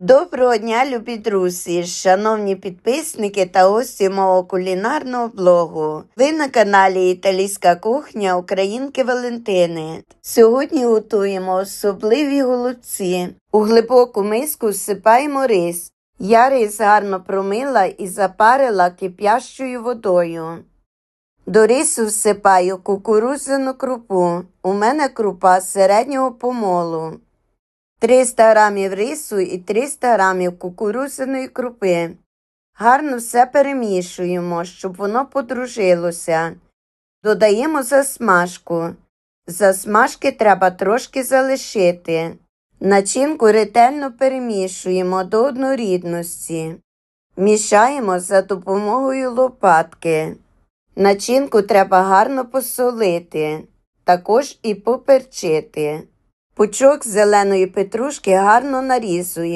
Доброго дня, любі друзі, шановні підписники та гості мого кулінарного блогу. Ви на каналі Італійська кухня Українки Валентини. Сьогодні готуємо особливі голубці. У глибоку миску всипаємо рис. Я рис гарно промила і запарила кип'ящою водою. До рису всипаю кукурудзяну крупу. У мене крупа середнього помолу. 300 грамів рису і 300 грамів кукурудзяної крупи. Гарно все перемішуємо, щоб воно подружилося. Додаємо засмажку. Засмажки треба трошки залишити. Начинку ретельно перемішуємо до однорідності. Мішаємо за допомогою лопатки. Начинку треба гарно посолити, також і поперчити. Пучок зеленої петрушки гарно нарізуємо.